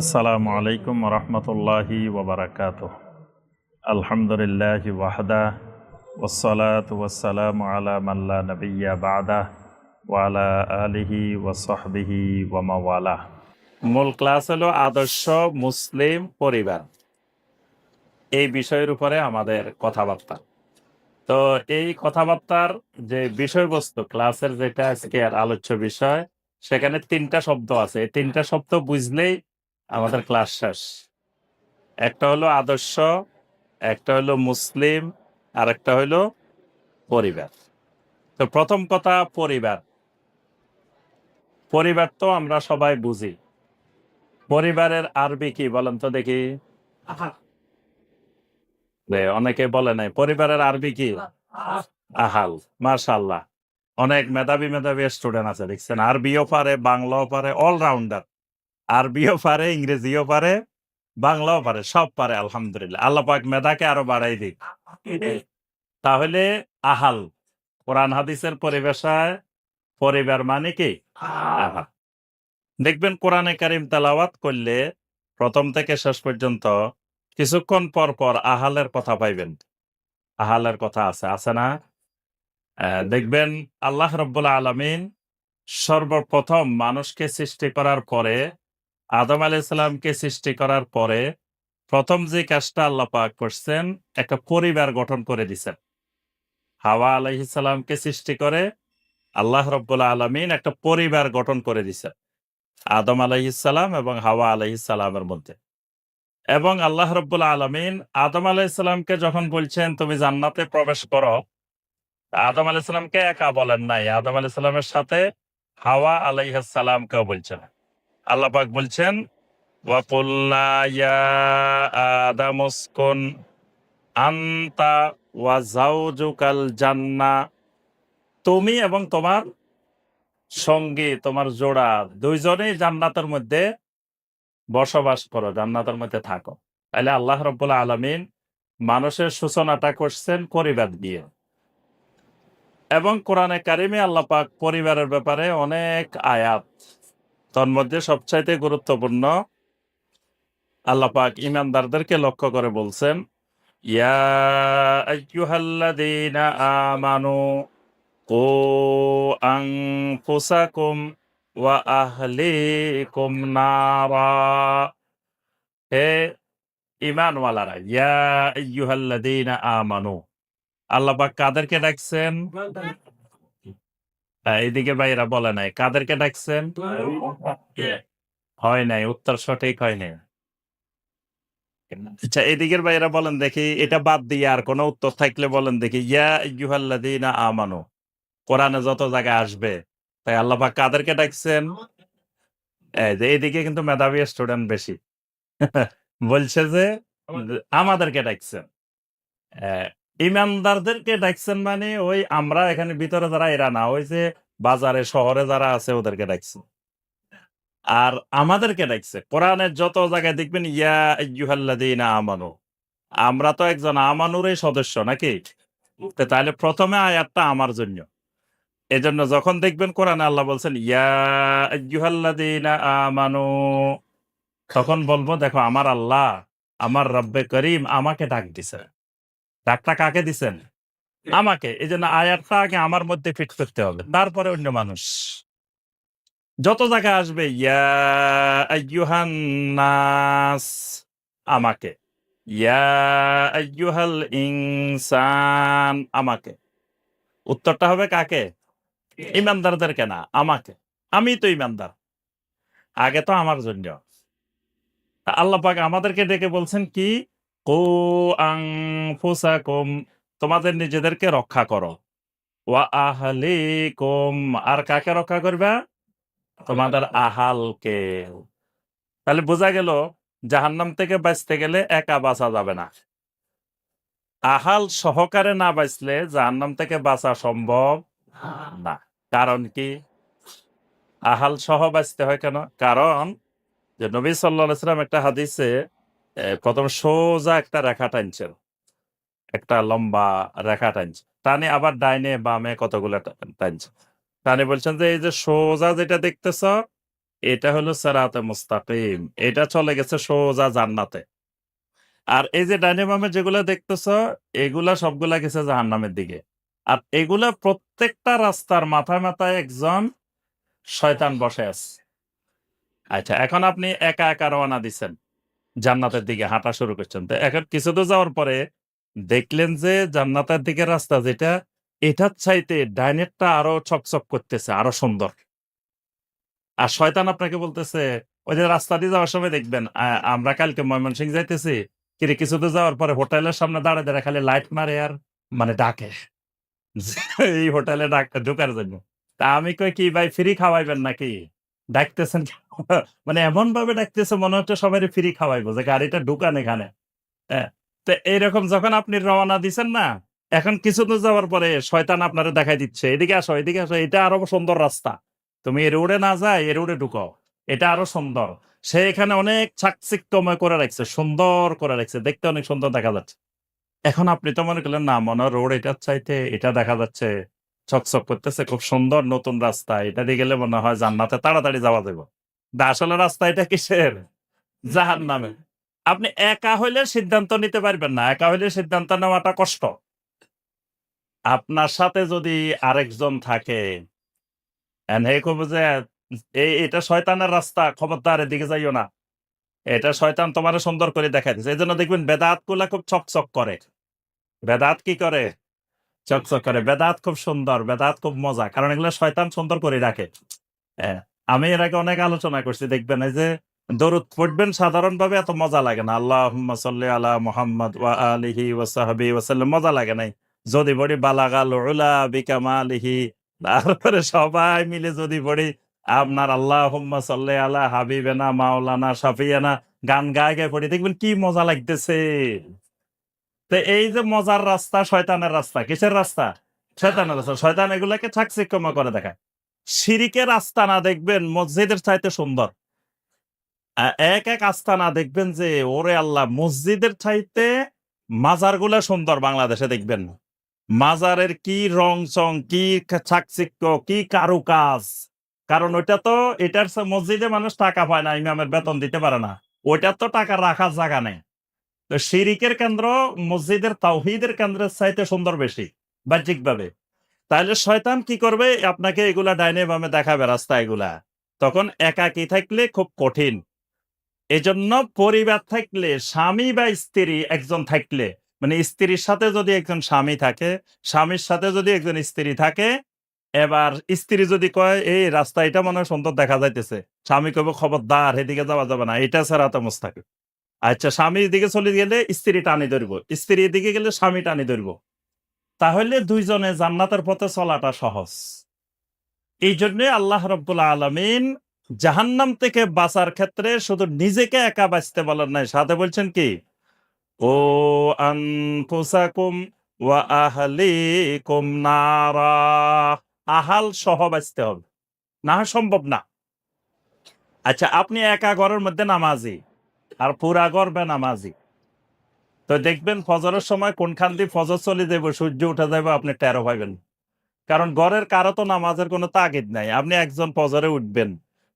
আসসালামু আলাইকুম রহমতুল্লাহি ওবরাকাত আলহামদুলিল্লাহ ওয়াহদা ওসলাত ওয়াসালাম আলা মাল্লা নবিয়া বাদা ওয়ালা আলিহি ওয়াসহবিহি ওয়ামাওয়ালা মূল ক্লাস হলো আদর্শ মুসলিম পরিবার। এই বিষয়ের উপরে আমাদের কথাবার্তা। তো এই কথাবার্তার যে বিষয়বস্তু, ক্লাসের যেটা আজকের আলোচ্য বিষয়, সেখানে তিনটা শব্দ আছে। তিনটা শব্দ বুঝলেই আমাদের ক্লাস শেষ। একটা হলো আদর্শ একটা হলো মুসলিম আর একটা হলো পরিবার। তো প্রথম কথা পরিবার। পরিবার তো আমরা সবাই বুঝি। পরিবারের আরবি কি বলেন তো দেখি। অনেকে বলে নাই পরিবারের আরবি কি? আহাল মার্শাল্লাহ অনেক মেধাবী মেধাবী স্টুডেন্ট আছে দেখছেন? আরবিও পারে বাংলাও পারে অলরাউন্ডার আরবিও পারে, ইংরেজিও পারে, বাংলাও পারে, সব পারে, আলহামদুলিল্লাহ। আল্লাহ পাক মেধাকে আরও বাড়াই দিক। তাহলে আহাল, কোরআন হাদিসের পরিবেশায়, পরিবার মানে কি? আহাল। দেখবেন কোরআনে কারিম তেলাওয়াত করলে প্রথম থেকে শেষ পর্যন্ত কিছুক্ষণ পর পর আহালের কথা পাইবেন। আহালের কথা আছে আছে না? দেখবেন আল্লাহ রব্বুল আলমিন সর্বপ্রথম মানুষকে সৃষ্টি করার পরে আদম আলাইসাল্লামকে সৃষ্টি করার পরে প্রথম যে কাজটা আল্লাহ পাক করছেন, একটা পরিবার গঠন করে দিছেন। হাওয়া আলাইহিসাল্লামকে সৃষ্টি করে আল্লাহ রব্বুল আলমিন একটা পরিবার গঠন করে দিছেন, আদম আলাইহিসাল্লাম এবং হাওয়া আলাইহিসাল্লামের মধ্যে। এবং আল্লাহ রব্বুল আলমিন আদম আলাইহিসাল্লামকে যখন বলছেন, তুমি জান্নাতে প্রবেশ করো আদম আলাইসাল্লামকে একা বলেন নাই। আদম আলাইসাল্লামের সাথে হাওয়া আলাইহাসাল্লামকেও বলছেন। আল্লাহ পাক বলছেন জান্না। তুমি এবং তোমার সঙ্গী, তোমার জোড়া, দুইজনেই জান্নাতের মধ্যে বসবাস করো, জান্নাতের মধ্যে থাকো। তাহলে আল্লাহ রব্বুল আলমিন মানুষের সূচনাটা করছেন পরিবার দিয়ে। এবং কোরআনে কারিমে আল্লাহ পাক পরিবারের ব্যাপারে অনেক আয়াত তন্মধ্যে সবচাইতে গুরুত্বপূর্ণ আল্লাহ পাক ইমানদারদেরকে লক্ষ্য করে বলছেন, ইয়া আমানু কু আনফুসাকুম ওয়া আহলিকুম নারা। হে ইমানওয়ালারা ইয়া আইয়ুহাল্লাযীনা আমানু। আল্লাহ পাক কাদেরকে ডাকছেন? আহ, এইদিকে ভাইরা বলে নাই। কাদেরকে ডাকছেন? হয় নাই উত্তর সঠিক হয় নাই। আচ্ছা এদিকের ভাইরা বলেন দেখি এটা বাদ দিয়ে আর কোনো উত্তর থাকলে বলেন দেখি। ইয়া ইয়ুহাল্লাযীনা আমানু কোরআনে যত জায়গায় আসবে তাই আল্লাহ পাক কাদেরকে ডাকছেন? এই যে এদিকে কিন্তু মেধাবী স্টুডেন্ট বেশি। বলছে যে আমাদেরকে ডাকছেন। ইমানদারদেরকে ডাকছেন মানে ওই আমরা এখানে ভিতরে যারা এরা না, ওই যে বাজারে, শহরে যারা আছে ওদেরকে ডাকছে। আর আমাদেরকে ডাকছে। কোরআনের যত জায়গায় দেখবেন, ইয়া আমানু, আমরা তো একজন আমানুরই সদস্য নাকি? তাহলে প্রথমে আয়াতটা আমার জন্য। এজন্য যখন দেখবেন কোরআনে আল্লাহ বলছেন, ইয়া আমানু, তখন বলব, দেখো, আমার আল্লাহ, আমার রব্বে করিম আমাকে ডাক দিছে ডাকটা কাকে দিছেন? আমাকে। এই জন্য আয়াতটা আগে আমার মধ্যে ফিট করতে হবে। তারপরে অন্য মানুষ। যত জায়গায় আসবে ইয়া নাস আমাকে। ইয়া আইয়ুহাল ইনসান আমাকে। উত্তরটা হবে কাকে? ইমানদারদেরকে না আমাকে। আমি তো ইমানদার। আগে তো আমার জন্য। আল্লাহ পাক আমাদেরকে ডেকে বলছেন কি? কো আং তোমাদের নিজেদেরকে রক্ষা করো। ওয়া আহলিকুম আর কাকে রক্ষা করবা? তোমাদের আহালকে। তাহলে বোঝা গেল, জাহান্নাম থেকে বাঁচতে গেলে একা বাঁচা যাবে না। আহাল সহকারে না বাঁচলে জাহান্নাম থেকে বাঁচা সম্ভব না। কারণ কি? আহাল সহ বাঁচতে হয় কেন? কারণ যে নবী সাল্লাহ সাল্লাম একটা হাদিসে প্রথম সোজা একটা রেখা টানছেন একটা লম্বা রেখা টানছে। টানে আবার ডাইনে বামে কতগুলো টানছে। টানে বলছেন যে, এই যে সোজা যেটা দেখতেছ, এটা হলো সেরাতে মুস্তাকিম। এটা চলে গেছে সোজা জান্নাতে। আর এই যে ডাইনে বামে যেগুলা দেখতেছ, এগুলা সবগুলা গেছে জাহান্নামের দিকে। আর এগুলা প্রত্যেকটা রাস্তার মাথায় মাথায় একজন শয়তান বসে আছে। আচ্ছা এখন আপনি একা একা রওনা দিচ্ছেন। জান্নাতের দিকে হাঁটা শুরু করছেন। তো এখন কিছু দূর যাওয়ার পরে দেখলেন যে জান্নাতের দিকে রাস্তা যেটা, এটার চাইতে ডাইনেরটা আরও চকচক করতেছে, আরও সুন্দর। আর শয়তান আপনাকে বলতেছে, ওই যে রাস্তা দিয়ে যাওয়ার সময় দেখবেন আমরা কালকে ময়মনসিং যাইতেছি, কিরে কিছু দূর যাওয়ার পরে হোটেলের সামনে দাঁড়ায় দাঁড়ায় খালি লাইট মারে আর মানে ডাকে। এই হোটেলে ডাকতে ঢোকার জন্য। তা আমি কই, কি ভাই, ফ্রি খাওয়াইবেন নাকি? ডাকতেছেন? মানে এমন ভাবে ডাকতেছে, মনে হচ্ছে সবাই ফ্রি খাওয়াইবো, যে গাড়িটা ঢুকান এখানে। হ্যাঁ তো এইরকম যখন আপনি রওনা দিছেন না, এখন কিছু দূর যাওয়ার পরে শয়তান আপনারা দেখাই দিচ্ছে, এদিকে আসো এদিকে আসো, এটা আরও সুন্দর রাস্তা। তুমি এ রোডে না যায় এ রোডে ঢুকাও, এটা আরও সুন্দর। সে এখানে অনেক চাকচিক্যময় করে রাখছে, সুন্দর করে রাখছে, দেখতে অনেক সুন্দর দেখা যাচ্ছে। এখন আপনি তো মনে করলেন, না, মনে রোড এটার চাইতে এটা দেখা যাচ্ছে, চকচক করতেছে, খুব সুন্দর নতুন রাস্তা, এটা দিয়ে গেলে মনে হয় জান্নাতে তাড়াতাড়ি যাওয়া যাবে আসলে রাস্তা এটা কিসের? জাহান নামে আপনি একা হইলে সিদ্ধান্ত নিতে পারবেন না একা হইলে সিদ্ধান্ত নেওয়াটা কষ্ট। আপনার সাথে যদি আরেকজন থাকে যে এই এটা শয়তানের রাস্তা খবরদার এদিকে যাইও না। এটা শয়তান তোমার সুন্দর করে দেখাই দিচ্ছে এই জন্য দেখবেন বেদাতগুলা খুব চকচক করে। বেদাত কি করে? চকচক করে। বেদাত খুব সুন্দর বেদাত খুব মজা কারণ এগুলো শয়তান সুন্দর করে রাখে। হ্যাঁ, আমি এর আগে অনেক আলোচনা করছি, দেখবেন এই যে দরুদ পড়বেন, সাধারণভাবে এত মজা লাগে না। আল্লাহ সাল্লি আলা মোহাম্মদ ওয়া আলিহি ওয়াসাল্লাম মজা লাগে নাই। যদি বড়ি বালাগাল উলা বিকামালিহি তারপরে সবাই মিলে যদি পড়ি, আপনার আল্লাহ সাল্লি আলা হাবিবেনা, মাওলানা, শাফিয়ানা গান গায়ে গায়ে পড়ি, দেখবেন কি মজা লাগতেছে। তো এই যে মজার রাস্তা শয়তানের রাস্তা, কিসের রাস্তা? শয়তানের রাস্তা। শয়তান এগুলাকে চাকচিক্যমা করে দেখায়। সিরিকের আস্তানা দেখবেন, মসজিদের চাইতে সুন্দর। এক এক আস্তানা দেখবেন যে, ওরে আল্লাহ, মসজিদের চাইতে মাজারগুলা সুন্দর বাংলাদেশে দেখবেন মাজারের কি রং চং, কি চাকচিক্য, কি কারুকাজ। কারণ ওইটা তো, এটার মসজিদে মানুষ টাকা পায় না, ইমামের বেতন দিতে পারে না। ওইটার তো টাকা রাখার জায়গা নেই। তো শিরিকের কেন্দ্র মসজিদের, তাওহিদের কেন্দ্রের চাইতে সুন্দর বেশি, বাহ্যিকভাবে। তাহলে শয়তান কি করবে? আপনাকে এগুলা ডাইনে বামে দেখাবে রাস্তা এগুলা। তখন একাকি থাকলে? খুব কঠিন। এজন্য পরিবার থাকলে, স্বামী বা স্ত্রী একজন থাকলে মানে স্ত্রীর সাথে যদি একজন স্বামী থাকে, স্বামীর সাথে যদি একজন স্ত্রী থাকে, এবার স্ত্রী যদি কয়, এই রাস্তা এটা মনে হয় সুন্দর দেখা যাইতেছে। স্বামী কবে খবরদার, এদিকে যাওয়া যাবে না। এটা ছাড়া তো মুস্তাকিম আচ্ছা স্বামীর দিকে চলে গেলে স্ত্রী টানি ধরবো। স্ত্রীর দিকে গেলে স্বামী টানি ধরবো। তাহলে দুইজনে জান্নাতের পথে চলাটা সহজ। এই জন্যে আল্লাহ রব্বুল আলমিন জাহান্নাম থেকে বাঁচার ক্ষেত্রে শুধু নিজেকে একা বাঁচতে বলেন নাই, সাথে বলছেন কি? ও আনফুসাকুম নারা। আহাল সহ বাঁচতে হবে। না, সম্ভব না। আচ্ছা আপনি একা ঘরের মধ্যে নামাজি আর পুরা ঘর নামাজি তো দেখবেন ফজরের সময় কোনখান দিয়ে ফজর চলে যাবে সূর্য উঠে যাবে আপনি টেরো পাইবেন। কারণ ঘরের কারও তো নামাজের কোনো তাগিদ নাই, আপনি একজন ফজরে উঠবেন।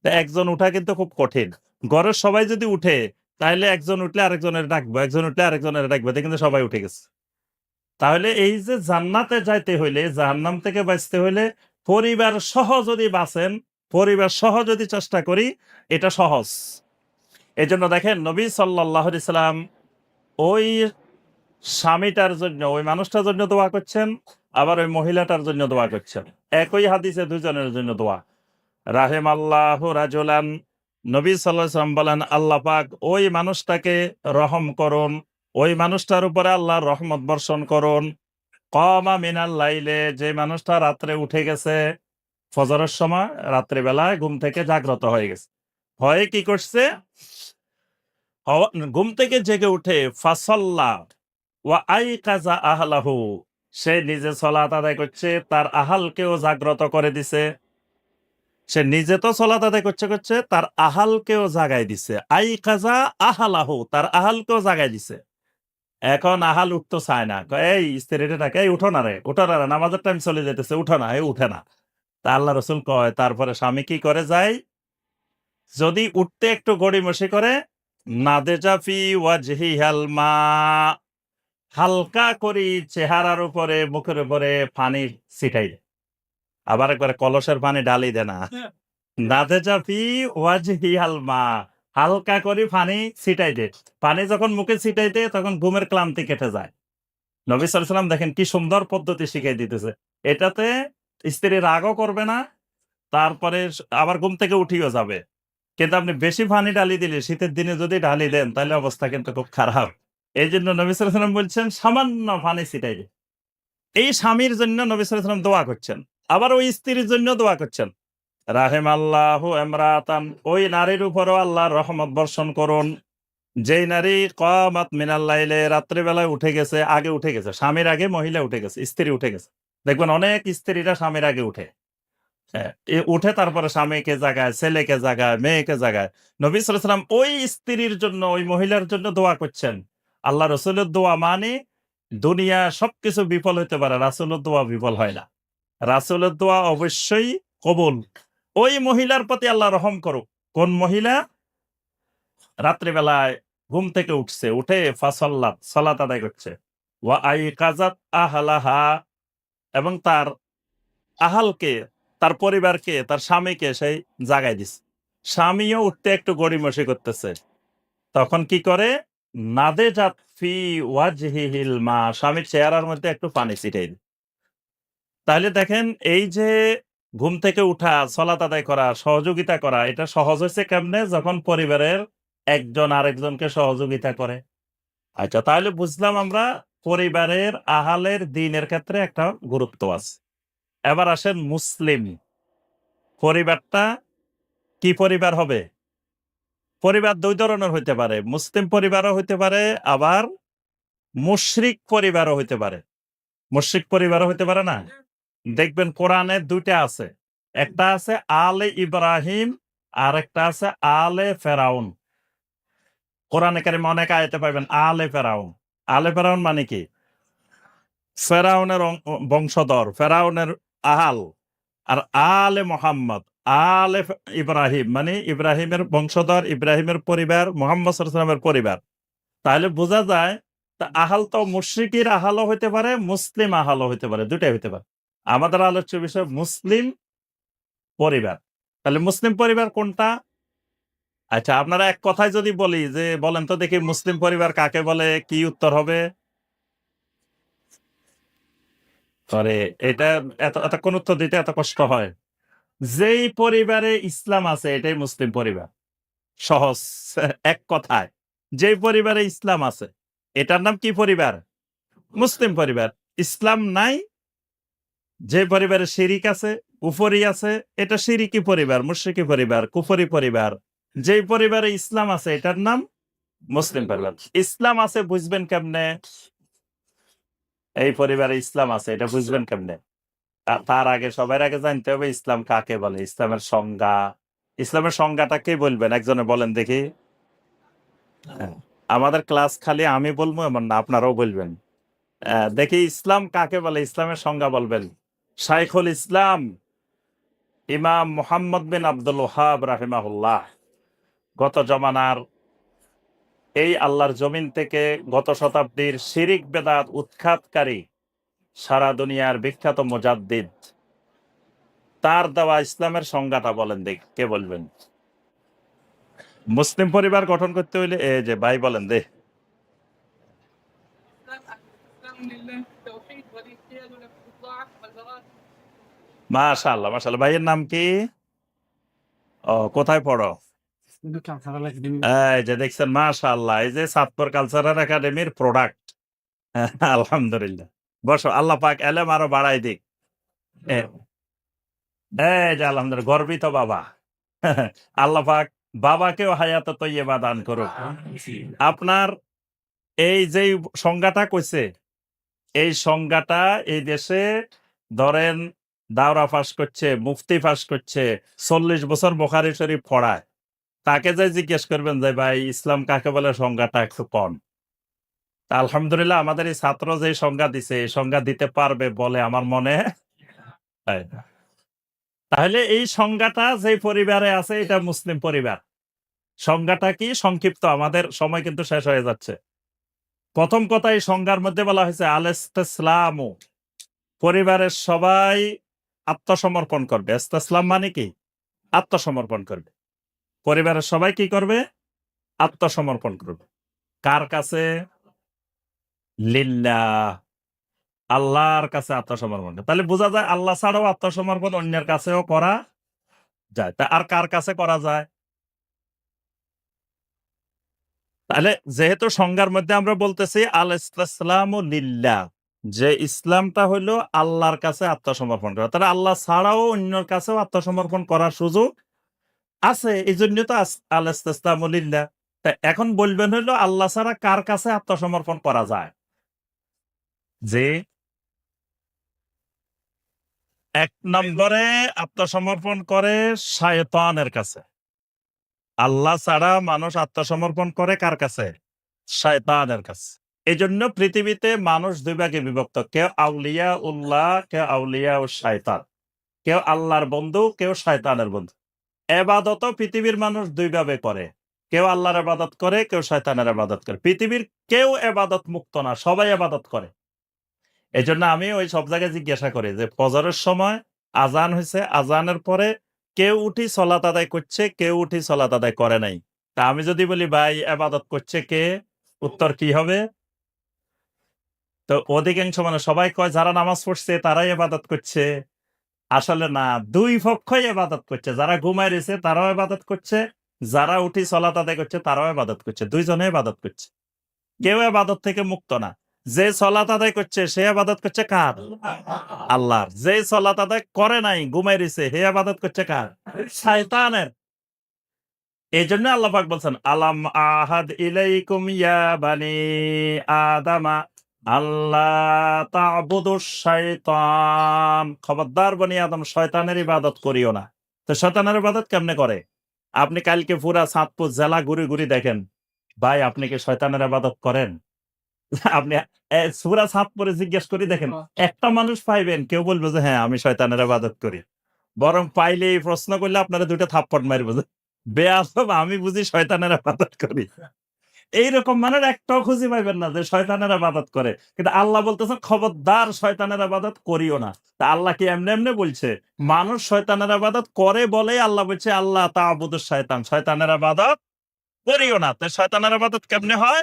তো একজন উঠা কিন্তু খুব কঠিন। ঘরের সবাই যদি উঠে, তাহলে একজন উঠলে আরেকজনের ডাকবো, একজন উঠলে আরেকজনের ডাকবো কিন্তু সবাই উঠে গেছে। তাহলে এই যে জান্নাতে যাইতে হইলে, জাহান্নাম থেকে বাঁচতে হইলে পরিবার সহ যদি বাঁচেন, পরিবার সহ যদি চেষ্টা করি, এটা সহজ। এই জন্য দেখেন নবী সাল্লাহ সাল্লাম ওই স্বামীটার জন্য, ওই মানুষটার জন্য দোয়া করছেন, আবার ওই মহিলাটার জন্য দোয়া করছেন। একই হাদিসে দুজনের জন্য দোয়া। রাহেম আল্লাহ রাজুলান, নবী সাল্লাম বলেন, আল্লাহ পাক ওই মানুষটাকে রহম করুন, ওই মানুষটার উপরে আল্লাহ রহমত বর্ষণ করুন। কমা মিনাল লাইলে, যে মানুষটা রাত্রে উঠে গেছে, ফজরের সময়, রাত্রিবেলায় ঘুম থেকে জাগ্রত হয়ে গেছে। হয়ে কি করছে? ঘুম থেকে জেগে উঠে ফাসল্লা ওয়া আই কাজা আহলাহু। সে নিজে সলাত আদায় করছে, তার আহালকেও জাগ্রত করে দিছে। সে নিজে তো সলাত আদায় করছে করছে, তার আহালকেও জাগাই দিছে। আই কাজা আহালাহু, তার আহালকেও জাগাই দিছে। এখন আহাল উঠতো চায় না। এই স্ত্রীটা ডাকে, এই উঠো না রে, উঠো না রে, নামাজের টাইম চলে যেতেছে উঠো না, এই উঠে না। তা আল্লাহ রসুল কয়, তারপরে স্বামী কি করে যায়? যদি উঠতে একটু গড়িমসি করে নাদেজাফি ওয়াজহি হালমা হালকা করি চেহারার উপরে মুখের উপরে পানি ছিটাই দেয় আবার একবার কলসের পানি ডালি দে না। নাদেজাফি ওয়াজহি হালমা হালকা করে পানি ছিটাই দে। পানি যখন মুখে ছিটাই দে তখন ঘুমের ক্লান্তি কেটে যায়। নবী সাল্লাম দেখেন কি সুন্দর পদ্ধতি শিখাই দিতেছে। এটাতে স্ত্রী রাগও করবে না তারপরে আবার ঘুম থেকে উঠিও যাবে। কিন্তু আপনি বেশি পানি ঢালি দিলে শীতের দিনে যদি ঢালি দেন, তাহলে অবস্থা কিন্তু খুব খারাপ। এই জন্য নবী সাল্লাম বলছেন, সামান্য পানি ছিটাই এই স্বামীর জন্য নবী সাল্লাম দোয়া করছেন। আবার ওই স্ত্রীর জন্য দোয়া করছেন। রাহেম আল্লাহ এমরাতান ওই নারীর উপরও আল্লাহ রহমত বর্ষণ করুন। যেই নারী কমাত মিনাল্লাইলে রাত্রিবেলায় উঠে গেছে, আগে উঠে গেছে। স্বামীর আগে মহিলা উঠে গেছে, স্ত্রী উঠে গেছে। দেখবেন অনেক স্ত্রীরা স্বামীর আগে উঠে। উঠে তারপরে স্বামীকে জাগায়, ছেলেকে জাগায়, মেয়েকে জাগায়। নবী সালাম ওই স্ত্রীর জন্য, ওই মহিলার জন্য দোয়া করছেন। আল্লাহ রসুলের দোয়া মানে দুনিয়া সবকিছু বিফল হতে পারে, রাসুলের দোয়া বিফল হয় না। রাসুলের দোয়া অবশ্যই কবুল। ওই মহিলার প্রতি আল্লাহ রহম করুক। কোন মহিলা? রাত্রিবেলায় ঘুম থেকে উঠছে, উঠে ফাসল্লাত, সালাত আদায় করছে। ওয়া আই কাজাত আহালাহা এবং তার আহালকে তার পরিবারকে, তার স্বামীকে সেই জাগাই দিছে। স্বামীও উঠতে একটু গড়িমসি করতেছে। তখন কি করে? নাদে ফি মা, স্বামীর চেহারার মধ্যে একটু পানি ছিটাই তাহলে দেখেন, এই যে ঘুম থেকে উঠা, সলাত আদায় করা, সহযোগিতা করা, এটা সহজ হয়েছে কেমনে? যখন পরিবারের একজন আরেকজনকে সহযোগিতা করে। আচ্ছা তাহলে বুঝলাম আমরা পরিবারের আহালের দিনের ক্ষেত্রে একটা গুরুত্ব আছে। এবার আসেন মুসলিম। পরিবারটা কি পরিবার হবে? পরিবার দুই ধরনের হইতে পারে। মুসলিম পরিবারও হইতে পারে, আবার মুশরিক পরিবারও হইতে পারে। মুশরিক পরিবারও হইতে পারে না? দেখবেন কোরআনে দুইটা আছে। একটা আছে আলে ইব্রাহিম আর একটা আছে আলে ফেরাউন। কোরআনে কারিমে অনেক আয়তে পাবেন আলে ফেরাউন। আলে ফেরাউন মানে কি? ফেরাউনের বংশধর। ফেরাউনের আহাল আর আলে মোহাম্মদ, আলে ইব্রাহিম মানে ইব্রাহিমের বংশধর, ইব্রাহিমের পরিবার, মোহাম্মদ সাল্লামের পরিবার। তাহলে বোঝা যায়, তা আহাল তো মুশ্রিকির আহালও হইতে পারে, মুসলিম আহালও হইতে পারে দুটাই হইতে পারে। আমাদের আলোচ্য বিষয় মুসলিম পরিবার। তাহলে মুসলিম পরিবার কোনটা? আচ্ছা আপনারা এক কথায় যদি বলি যে, বলেন তো দেখি মুসলিম পরিবার কাকে বলে, কি উত্তর হবে? আরে এটা এত, এতক্ষণ উত্তর দিতে এত কষ্ট হয়। যেই পরিবারে ইসলাম আছে, এটাই মুসলিম পরিবার। সহজ, এক কথায়। যেই পরিবারে ইসলাম আছে, এটার নাম কি পরিবার? মুসলিম পরিবার। ইসলাম নাই, যে পরিবারে শিরিক আছে, কুফরি আছে, এটা শিরিকি পরিবার, মুশরিকি পরিবার, কুফরি পরিবার। যে পরিবারে ইসলাম আছে, এটার নাম মুসলিম পরিবার। ইসলাম আছে, বুঝবেন কেমনে? এই পরিবারে ইসলাম আছে এটা বুঝবেন কেমনে? তার আগে সবার আগে জানতে হবে ইসলাম কাকে বলে? ইসলামের সংজ্ঞা ইসলামের সংজ্ঞাটা কে বলবেন? একজনে বলেন দেখি। হ্যাঁ, আমাদের ক্লাস খালি আমি বলব এমন না আপনারাও বলবেন। দেখি ইসলাম কাকে বলে? ইসলামের সংজ্ঞা বলবেন। শাইখুল ইসলাম ইমাম মোহাম্মদ বিন আব্দুল ওহাব রাহিমাহুল্লাহ গত জমানার এই আল্লাহর জমিন থেকে গত শতাব্দীর শিরিক বেদাত উৎখাতকারী সারা দুনিয়ার বিখ্যাত মোজাদ্দিদ। তার দেওয়া ইসলামের সংজ্ঞাটা বলেন দেখ, কে বলবেন? মুসলিম পরিবার গঠন করতে হইলে, এ যে ভাই বলেন দে। মাশাল্লাহ মাশাল্লাহ ভাইয়ের নাম কি? ও, কোথায় পড়ো? যে দেখছেন মাশাআল্লাহ এই যে সাতপুর কালচারাল একাডেমির প্রোডাক্ট আলহামদুলিল্লাহ। বসো আল্লাহ পাক এলেম আরও বাড়াই দিক। এই যে আলহামদুলিল্লাহ গর্বিত বাবা। আল্লাহ পাক বাবাকেও হায়াত তৈয়বা দান করুক। আপনার এই যে সংজ্ঞাটা কইছে এই সংজ্ঞাটা এই দেশে ধরেন দাওরা ফাঁস করছে মুফতি ফাঁস করছে চল্লিশ বছর বোখারি শরীফ পড়ায়। তাকে যে জিজ্ঞেস করবেন যে, ভাই, ইসলাম কাকে বলে? সংজ্ঞাটা একটু কম তা আলহামদুলিল্লাহ আমাদের এই ছাত্র যে সংজ্ঞা দিছে, এই সংজ্ঞা দিতে পারবে বলে আমার মনে। তাহলে এই সংজ্ঞাটা যে পরিবারে আছে, এটা মুসলিম পরিবার। সংজ্ঞাটা কি? সংক্ষিপ্ত। আমাদের সময় কিন্তু শেষ হয়ে যাচ্ছে। প্রথম কথা এই সংজ্ঞার মধ্যে বলা হয়েছে আলেস্তাম পরিবারের সবাই আত্মসমর্পণ করবে। ইস্তাসলাম মানে কি? আত্মসমর্পণ করবে। পরিবারের সবাই কি করবে? আত্মসমর্পণ করবে। কার কাছে? লিল্লাহ। আল্লাহর কাছে আত্মসমর্পণ। তাহলে বোঝা যায় আল্লাহ ছাড়াও আত্মসমর্পণ অন্যের কাছেও করা যায়। তা আর কার কাছে করা যায়? তাহলে যেহেতু সংজ্ঞার মধ্যে আমরা বলতেছি, আল ইসলাম লিল্লাহ। যে ইসলামটা হইল আল্লাহর কাছে আত্মসমর্পণ করা। তাহলে আল্লাহ ছাড়াও অন্যের কাছেও আত্মসমর্পণ করার সুযোগ আছে এই জন্য তো আস- আল ইসলাম লিল্লাহ। তা এখন বলবেন হইল, আল্লাহ ছাড়া কার কাছে আত্মসমর্পণ করা যায়? যে এক নম্বরে আত্মসমর্পণ করে শায়তানের কাছে। আল্লাহ ছাড়া মানুষ আত্মসমর্পণ করে কার কাছে? শায়তানের কাছে। এই জন্য পৃথিবীতে মানুষ দুই ভাগে বিভক্ত, কেউ আউলিয়া উল্লাহ, কেউ আউলিয়া ও শায়তান। কেউ আল্লাহর বন্ধু, কেউ শায়তানের বন্ধু। এবাদত পৃথিবীর মানুষ দুই ভাবে করে। কেউ আল্লাহর আবাদত করে, কেউ শয়তানের আবাদত করে। পৃথিবীর কেউ এবাদত মুক্ত না, সবাই আবাদত করে। এই জন্য আমি ওই সব জায়গায় জিজ্ঞাসা করি যে, ফজরের সময় আজান হয়েছে আজানের পরে কেউ উঠি সলাত আদায় করছে, কেউ উঠি সলাত আদায় করে নাই। তা আমি যদি বলি, ভাই আবাদত করছে কে? উত্তর কি হবে? তো অধিকাংশ মানে সবাই কয়, যারা নামাজ পড়ছে, তারাই আবাদত করছে। আসলে না, দুই পক্ষই আবাদত করছে। যারা ঘুমায় রয়েছে, তারাও আবাদত করছে। যারা উঠি চলা আদায় করছে, তারাও আবাদত করছে। দুইজনে আবাদত করছে। কেউ আবাদত থেকে মুক্ত না। যে সলাত আদায় করছে, সে আবাদত করছে কার? আল্লাহর। যে সলাত আদায় করে নাই ঘুমাই রয়েছে হে আবাদত করছে কার? শয়তানের। এই জন্য আল্লাহ বলছেন, আলাম আহাদ ইলাইকুম ইয়া বানি আদামা? খবরদার বনি আদম, শয়তানের ইবাদত করিও না। তো শয়তানের ইবাদত কেমনে করে? আপনি কালকে পুরা সাতপুর জেলা দেখেন। ভাই, আপনি কি শয়তানের করেন? আপনি সুরা সাত পরে জিজ্ঞেস করে দেখেন, একটা মানুষ পাইবেন, কেউ বলবে যে হ্যাঁ আমি শয়তানের আবাদত করি। বরং পাইলে এই প্রশ্ন করলে আপনারা দুইটা থাপ্পড় মারবো যে বেয়াসব আমি বুঝি শয়তানের আবাদত করি। এইরকম মানুষ একটাও খুঁজে পাইবেন না যে শয়তানের আবাদত করে। কিন্তু আল্লাহ বলতেছেন খবরদার শয়তানের আবাদত করিও না। তা আল্লাহ কি এমনি এমনি বলছে? মানুষ শয়তানের আবাদত করে বলে আল্লাহ বলছে, আল্লাহ তা আবুদুর শয়তান। শয়তানের আবাদত করিও না। তো শয়তানের আবাদত কেমনে হয়?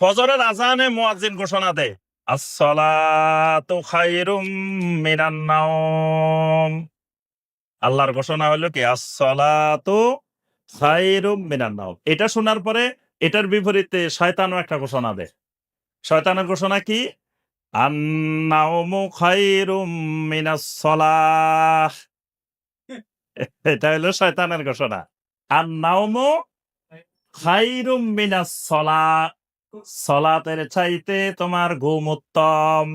ফজরের আজানে মুয়াজ্জিন ঘোষণা দেয় আল্লাহর ঘোষণা হলো কি? আসসালাতু খায়রুম মিনান নাওম এটা শোনার পরে এটার বিপরীতে শয়তানও একটা ঘোষণা দেয়। শয়তানের ঘোষণা কি? আন্নাওমু খায়রুম মিনাস সালাহ। এটা হলো শয়তানের ঘোষণা। আন্নাওমু খায়রুম মিনাস সালাহ। সলাতের চাইতে তোমার ঘুম উত্তম।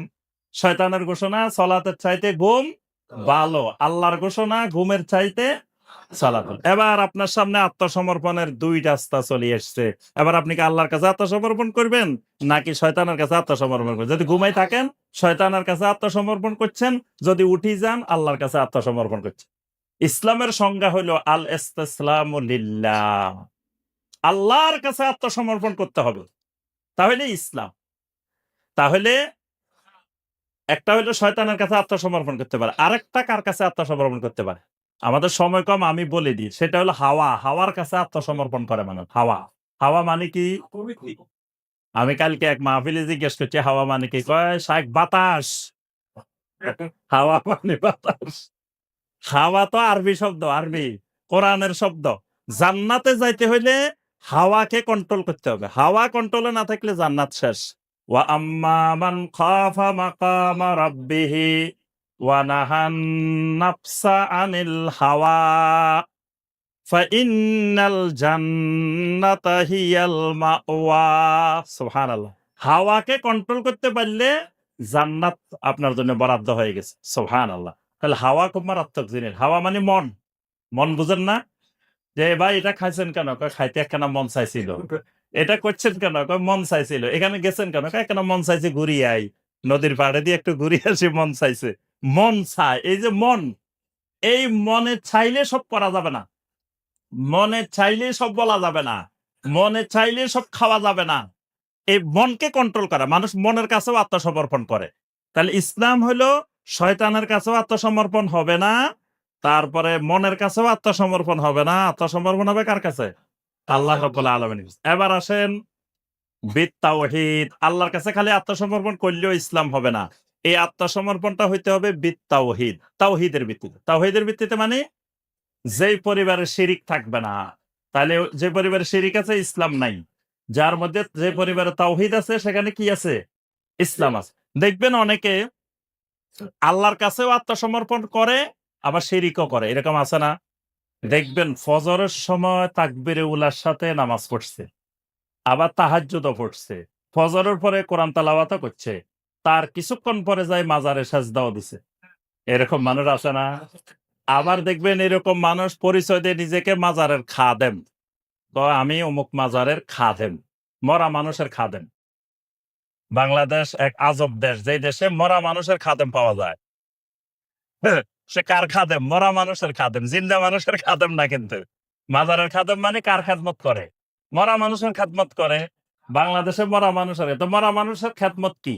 শয়তানের ঘোষণা সলাতের চাইতে ঘুম ভালো। আল্লাহর ঘোষণা ঘুমের চাইতে এবার আপনার সামনে আত্মসমর্পণের দুই রাস্তা চলে এসছে। এবার আপনি কি আল্লাহর কাছে আত্মসমর্পণ করবেন, নাকি শয়তানের কাছে আত্মসমর্পণ করবেন? যদি ঘুমাই থাকেন, শয়তানের কাছে আত্মসমর্পণ করছেন, যদি উঠি যান, আল্লাহর কাছে আত্মসমর্পণ করছেন। ইসলামের সংজ্ঞা হলো আল ইসলাম আল্লাহর কাছে আত্মসমর্পণ করতে হবে। তাহলে ইসলাম। তাহলে একটা হলো শয়তানের কাছে আত্মসমর্পণ করতে পারে। আরেকটা কার কাছে আত্মসমর্পণ করতে পারে? আমাদের সময় কম আমি বলে দিই। সেটা হলো হাওয়া। হাওয়ার কাছে আত্মসমর্পণ করে মানুষ। হাওয়া। হাওয়া মানে কি? আমি কালকে এক মাহফিলে জিজ্ঞেস করছি হাওয়া মানে কি? কয় শাক বাতাস? হাওয়া মানে বাতাস। হাওয়া তো আরবি শব্দ আরবি। কোরআনের শব্দ। জান্নাতে যাইতে হইলে হাওয়াকে কন্ট্রোল করতে হবে। হাওয়া কন্ট্রোলে না থাকলে জান্নাত শেষ। ওয়া আম্মা মান খাফা মাকামা রাব্বিহি। হাওয়াকে কন্ট্রোল করতে পারলে জান্নাত আপনার জন্য বরাদ্দ হয়ে গেছে, সুবহানাল্লাহ। তাহলে হাওয়া খুব মারাত্মক জিনিস। হাওয়া মানে মন। মন বুঝেন না? যে ভাই, এটা খাইছেন কেন? খাইতে একখানা মন চাইছিল। এটা করছেন কেন? মন চাইছিল। এখানে গেছেন কেন? কেন মন চাইছে, ঘুরিয়ে আই। নদীর পাড়ে দিয়ে একটু ঘুরিয়ে আসি, মন চাইছে। মন চায় এই যে মন, এই মনে চাইলে সব করা যাবে না। মনে চাইলে সব বলা যাবে না। মনে চাইলে সব খাওয়া যাবে না। এই মনকে কন্ট্রোল করা, মানুষ মনের কাছেও আত্মসমর্পণ করে। তাহলে ইসলাম হলো শয়তানের কাছেও আত্মসমর্পণ হবে না, তারপরে মনের কাছেও আত্মসমর্পণ হবে না। আত্মসমর্পণ হবে কার কাছে? আল্লাহ রব্বুল আলমিন এবার আসেন বিদ তাওহিদ আল্লাহর কাছে খালি আত্মসমর্পণ করলেও ইসলাম হবে না। এই আত্মসমর্পণটা হইতে হবে বিদ তাওহিদ তাওহিদের ভিত্তিতে। তাওহিদের ভিত্তিতে মানে যেই পরিবারে শিরিক থাকবে না। তাহলে যে পরিবারে শিরিক আছে, ইসলাম নাই। যার মধ্যে যে পরিবারে তাওহিদ আছে, সেখানে কি আছে? ইসলাম আছে। দেখবেন অনেকে আল্লাহর কাছেও আত্মসমর্পণ করে, আবার শিরিকও করে। এরকম আছে না? দেখবেন ফজরের সময় তাকবিরে উলার সাথে নামাজ পড়ছে, আবার তাহাজ্জুদও পড়ছে। ফজরের পরে কোরআন তালাওয়াতও করছে। তার কিছুক্ষণ পরে যায় মাজারে সাজদাও দিছে। এরকম মানুষ আছে না। আবার দেখবেন এরকম মানুষ পরিচয় দিয়ে নিজেকে মাজারের খাদেম। তো আমি অমুক মাজারের খাদেম মরা মানুষের খাদেম। বাংলাদেশ এক আজব দেশ যেই দেশে মরা মানুষের খাদেম পাওয়া যায়। হ্যাঁ, সে কার খাদেম? মরা মানুষের খাদেম জিন্দা মানুষের খাদেম না কিন্তু। মাজারের খাদেম মানে কার খাদমত করে? মরা মানুষের খাদমত করে? বাংলাদেশে মরা মানুষের তো মরা মানুষের খেদমত কি?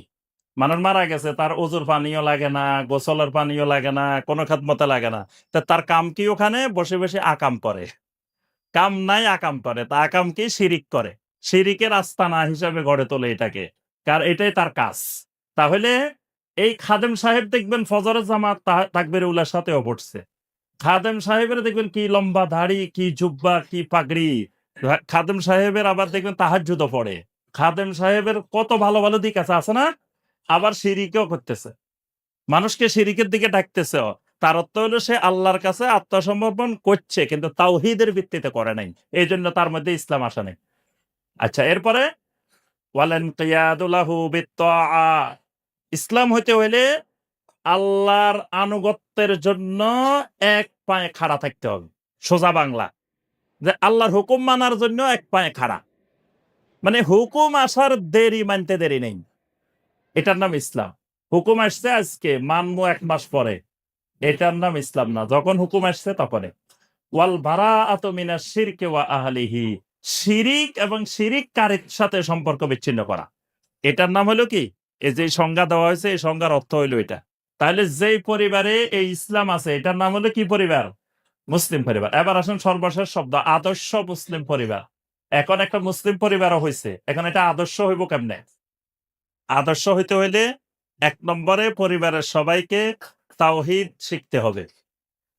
মানুষ মারা গেছে, তার ওজুর পানিও লাগে না, গোসলের পানিও লাগে না, কোনো খেদমতে লাগে না। তা তার কাম কি ওখানে? বসে বসে আকাম করে। কাম নাই, আকাম করে। তা আকাম কি? শিরিক করে। শিরিকের আস্তানা হিসাবে গড়ে তোলে এটাকে। কার এটাই তার কাজ। তাহলে এই খাদেম সাহেব দেখবেন ফজরের জামাত তাকবির উল্লার সাথেও পড়ছে খাদেম সাহেবের দেখবেন কি লম্বা দাড়ি, কি জুব্বা, কি পাগড়ি। খাদেম সাহেবের আবার দেখবেন তাহাজ্জুদও পড়ে। খাদেম সাহেবের কত ভালো ভালো দিক আছে আছে না? আবার সিরিকেও করতেছে। মানুষকে সিরিকের দিকে ডাকতেছে তার অর্থ হলো সে আল্লাহর কাছে আত্মসমর্পণ করছে, কিন্তু তাওহিদের ভিত্তিতে করে নাই। এই জন্য তার মধ্যে ইসলাম আসা নেই। আচ্ছা এরপরে, ওয়ালেন ইসলাম হইতে হইলে আল্লাহর আনুগত্যের জন্য এক পায়ে খাড়া থাকতে হবে। সোজা বাংলা। যে আল্লাহর হুকুম মানার জন্য এক পায়ে খাড়া। মানে হুকুম আসার দেরি মানতে দেরি নেই। এটার নাম ইসলাম। হুকুম আসছে আজকে, মানবো এক মাস পরে। এটার নাম ইসলাম না। যখন হুকুম আসছে তখনে ওয়াল ভাড়া আতমিনা শিরকে ওয়া আহলিহি। শিরিক এবং শিরিক কারের সাথে সম্পর্ক বিচ্ছিন্ন করা। এটার নাম হলো কি? এই যে সংজ্ঞা দেওয়া হয়েছে, এই সংজ্ঞার অর্থ হইল এটা। তাহলে যেই পরিবারে এই ইসলাম আছে, এটার নাম হলো কি পরিবার? মুসলিম পরিবার। এবার আসুন সর্বশেষ শব্দ, আদর্শ মুসলিম পরিবার। এখন একটা মুসলিম পরিবারও হয়েছে এখন এটা আদর্শ হইব কেমনে? আদর্শ হইতে হইলে এক নম্বরে পরিবারের সবাইকে তাওহিদ শিখতে হবে।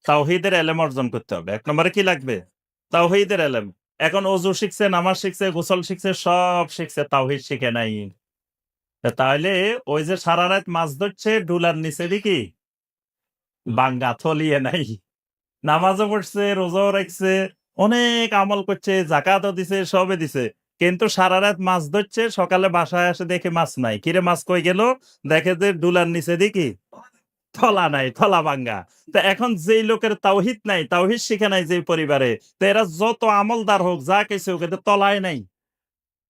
তাওহিদের এলেম অর্জন করতে হবে। এক নম্বরে কি লাগবে? তাওহিদের এলেম। এখন অজু শিখছে, নামাজ শিখছে, গোসল শিখছে, সব শিখছে, তাওহিদ শিখে নাই। তাহলে ওই যে সারা রাত মাছ ধরছে, ডুলার নিচে দেখি বাঙ্গা থলিয়ে নাই। নামাজও পড়ছে, রোজাও রাখছে, অনেক আমল করছে জাকাতও দিছে সবে দিছে। কিন্তু সারা রাত মাছ ধরছে, সকালে বাসায় এসে দেখে মাছ নাই। কিরে মাছ কই গেল? দেখে যে ডুলার নিচে দেখি থলা নাই, থলা ভাঙ্গা। তো এখন যেই লোকের তাওহিদ নাই, তাওহিদ শিখে নাই যে পরিবারে, তো এরা যত আমলদার হোক, যা কিছু হোক, এদের তলায় নাই।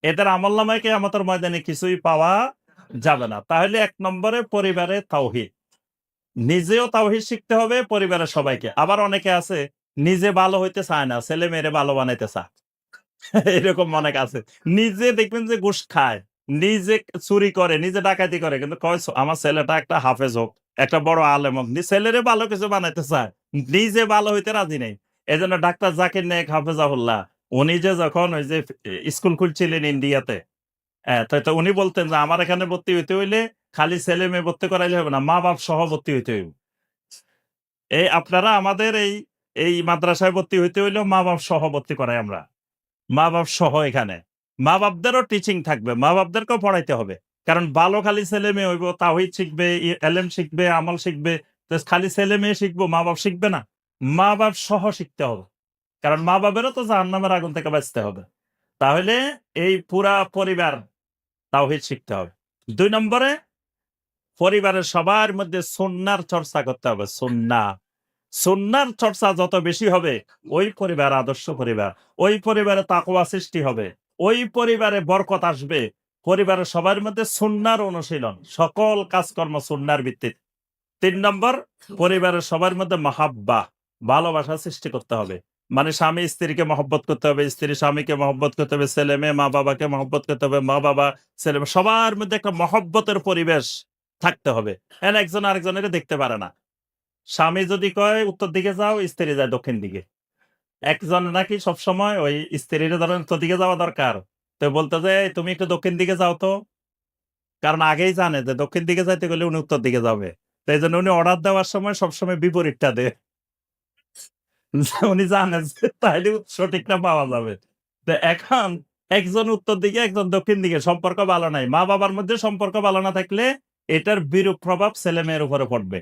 এদের আমল নামায় কে আমাদের ময়দানে কিছুই পাওয়া যাবে না। তাহলে এক নম্বরে পরিবারে তাওহিদ। নিজেও তাওহিদ শিখতে হবে পরিবারের সবাইকে। আবার অনেকে আছে, নিজে ভালো হইতে চায় না, ছেলে মেয়েরে ভালো বানাইতে চায়। এরকম অনেক আছে। নিজে দেখবেন যে ঘুষ খায়, নিজে চুরি করে, নিজে ডাকাতি করে। কিন্তু কয় আমার ছেলেটা একটা হাফেজ হোক, একটা বড় আলেম হোক ছেলেরে ভালো কিছু বানাইতে চায়। নিজে ভালো হইতে রাজি নেই। এই জন্য ডাক্তার জাকির নায়ক হাফেজাহুল্লাহ, উনি যে যখন ওই যে স্কুল খুলছিলেন ইন্ডিয়াতে তাই তো উনি বলতেন যে, আমার এখানে ভর্তি হইতে হইলে খালি ছেলে মেয়ে ভর্তি করাইলে হবে না মা বাপ সহ ভর্তি হইতে হইব। এই আপনারা আমাদের এই এই মাদ্রাসায় ভর্তি হইতে হইলেও মা বাপ সহ ভর্তি করাই আমরা। মা বাপ সহ এখানে। মা বাপদেরও টিচিং থাকবে মা বাপদেরকেও পড়াইতে হবে। কারণ ভালো খালি ছেলে মেয়ে হইব তাহিদ শিখবে এলেম শিখবে, আমল শিখবে খালি ছেলে মেয়ে শিখব মা বাপ শিখবে না। মা বাপ সহ শিখতে হবে। কারণ মা বাপেরও তো জাহান্নামের আগুন থেকে বাঁচতে হবে। তাহলে এই পুরা পরিবার তাওহিদ শিখতে হবে। দুই নম্বরে, পরিবারের সবার মধ্যে সন্ন্যার চর্চা করতে হবে, সন্না। সন্ন্যার চর্চা যত বেশি হবে, ওই পরিবার আদর্শ পরিবার, ওই পরিবারে তাকওয়া সৃষ্টি হবে, ওই পরিবারে বরকত আসবে। পরিবারের সবার মধ্যে সুন্নার অনুশীলন, সকল কাজকর্ম সুন্নার ভিত্তিতে। তিন নম্বর, পরিবারের সবার মধ্যে মাহাব্বা, ভালোবাসা সৃষ্টি করতে হবে। মানে স্বামী স্ত্রীকে মহব্বত করতে হবে, স্ত্রী স্বামীকে মহব্বত করতে হবে, ছেলে মেয়ে মা বাবাকে মহব্বত করতে হবে মা বাবা ছেলে সবার মধ্যে একটা মহব্বতের পরিবেশ থাকতে হবে। একজন আরেকজনের দেখতে পারে না। স্বামী যদি কয়, উত্তর দিকে যাও, স্ত্রী যায় দক্ষিণ দিকে। একজন নাকি সবসময় ওই স্ত্রীর ধরেন উত্তর দিকে যাওয়া দরকার। তো বলতে যে তুমি একটু দক্ষিণ দিকে যাও তো। কারণ আগেই জানে যে, দক্ষিণ দিকে যাইতে গেলে উনি উত্তর দিকে যাবে। তাই জন্য উনি অর্ডার দেওয়ার সময় সবসময় বিপরীতটা দেয়। উনি জানেন যে, তাইলে সঠিকটা পাওয়া যাবে। তো এখন একজন উত্তর দিকে, একজন দক্ষিণ দিকে সম্পর্ক ভালো নাই। মা বাবার মধ্যে সম্পর্ক ভালো না থাকলে এটার বিরূপ প্রভাব ছেলে মেয়ের উপরে পড়বে।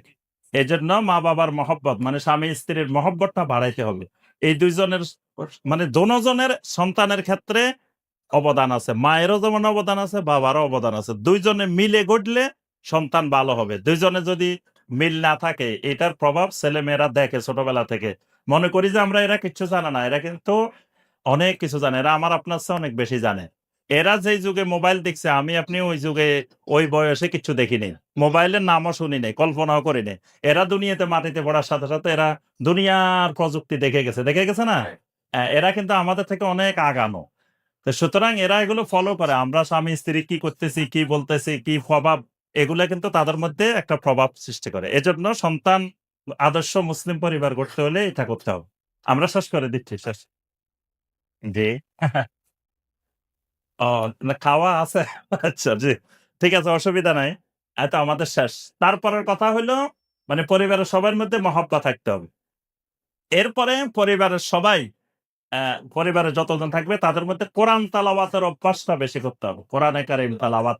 এই জন্য মা বাবার মহব্বত মানে স্বামী স্ত্রীর মহব্বতটা বাড়াইতে হবে। এই দুইজনের মানে দোনোজনের সন্তানের ক্ষেত্রে অবদান আছে, মায়েরও যেমন অবদান আছে, বাবারও অবদান আছে। দুইজনে মিলে গড়লে সন্তান ভালো হবে। দুইজনে যদি মিল না থাকে, এটার প্রভাব ছেলে মেয়েরা দেখে ছোটবেলা থেকে। মনে করি যে আমরা এরা কিছু জানে না, এরা কিন্তু অনেক কিছু জানে। এরা আমার আপনার চেয়ে অনেক বেশি জানে। এরা যেই যুগে মোবাইল দেখছে আমি আপনি ওই যুগে ওই বয়সে কিছু দেখিনি। মোবাইলের নামও শুনি নাই কল্পনাও করি নাই। এরা দুনিয়াতে মাটিতে পড়ার সাথে সাথে এরা দুনিয়ার প্রযুক্তি দেখে গেছে। দেখে গেছে না? হ্যাঁ, এরা কিন্তু আমাদের থেকে অনেক আগানো। তো সুতরাং এরা এগুলো ফলো করে। আমরা স্বামী স্ত্রী কি করতেছি কি বলতেছি কি প্রভাব এগুলা কিন্তু তাদের মধ্যে একটা প্রভাব সৃষ্টি করে। এজন্য সন্তান আদর্শ মুসলিম পরিবার গড়তে হলে এটা করতে হবে। আমরা শেষ করে দিচ্ছি শেষ। জি। ও না খাওয়া আছে? আচ্ছা জি। ঠিক আছে অসুবিধা নাই। এত আমাদের শেষ। তারপরের কথা হলো মানে পরিবারের সবার মধ্যে মহব্বা থাকতে হবে। এরপরে পরিবারের সবাই পরিবারে যতজন থাকবে তাদের মধ্যে কোরআন তালাওয়াতের অভ্যাসটা বেশি করতে হবে। কোরআনে কারিম তালাওয়াত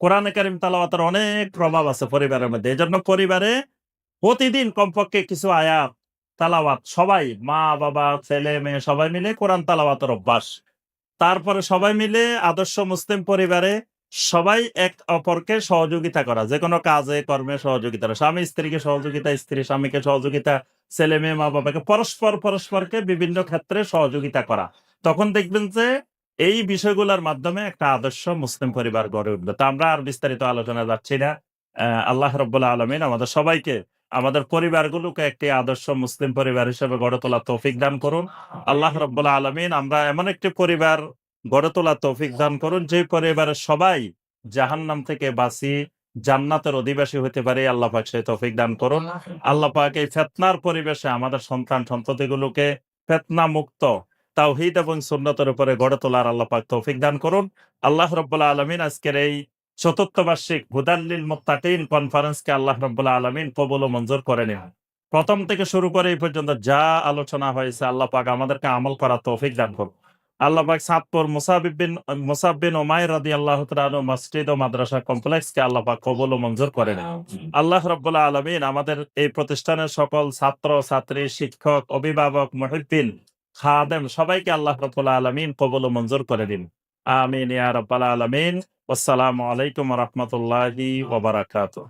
কোরআনে কারিম তালাওয়াতের অনেক প্রভাব আছে পরিবারের মধ্যে। এই জন্য পরিবারে প্রতিদিন কমপক্ষে কিছু আয়াত তালাওয়াত সবাই মা বাবা ছেলে মেয়ে সবাই মিলে কোরআন তালাওয়াতের অভ্যাস। তারপরে সবাই মিলে আদর্শ মুসলিম পরিবারে সবাই এক অপরকে সহযোগিতা করা যে কোনো কাজে, কর্মে সহযোগিতা, স্বামী স্ত্রীকে সহযোগিতা, স্ত্রী স্বামীকে সহযোগিতা, ছেলে মেয়ে মা বাবাকে, পরস্পর পরস্পরকে বিভিন্ন ক্ষেত্রে সহযোগিতা করা। তখন দেখবেন যে এই বিষয়গুলোর মাধ্যমে একটা আদর্শ মুসলিম পরিবার গড়ে উঠবে। তা আমরা আর বিস্তারিত আলোচনা যাচ্ছি না। আল্লাহ রব্বুল্লাহ আলমিন আমাদের সবাইকে আমাদের পরিবারগুলোকে একটি আদর্শ মুসলিম পরিবার হিসেবে গড়ে তোলা তৌফিক দান করুন। আল্লাহ রব্বুল্লাহ আলমিন, আমরা এমন একটি পরিবার গড়ে তোলা তৌফিক দান করুন, যে পরিবারের সবাই জাহান্নাম থেকে বাঁচি, জান্নাতের অধিবাসী হতে পারে, আল্লাহ পাক সেই তৌফিক দান করুন। আল্লাহ পাক এই ফেতনার পরিবেশে আমাদের সন্তান সন্ততিগুলোকে ফেতনা মুক্ত তাওহিদ এবং সুন্নতের উপরে গড়ে তোলার আল্লাহ পাক তৌফিক দান করুন। আল্লাহ রব্বুল্লাহ আলমিন আজকের এই চতুর্থ বার্ষিক হুদাল্লিল মুত্তাকিন কনফারেন্সকে আল্লাহ রব্বুল্লাহ আলমিন কবুল ও মঞ্জুর করে নিন। প্রথম থেকে শুরু করে এই পর্যন্ত যা আলোচনা হয়েছে আল্লাহ পাক আমাদেরকে আমল করার তৌফিক দান করুন। আল্লাহ পাক সাতপুর মুসাবিব বিন মুসাব বিন রাদি আল্লাহ তাআলা মসজিদ ও মাদ্রাসা কমপ্লেক্সকে আল্লাহ পাক কবুল ও মঞ্জুর করে নিন। আল্লাহ রব্বুল্লাহ আলমিন আমাদের এই প্রতিষ্ঠানের সকল ছাত্র ছাত্রী শিক্ষক অভিভাবক মহিদ্দিন খাদেম সবাইকে আল্লাহ রব্বুল্লাহ আলমিন কবুল ও মঞ্জুর করে দিন। আমিন ইয়া রাব্বাল আলামিন। আসসালামু আলাইকুম রহমতুল্লাহি ওবারাকাতুহ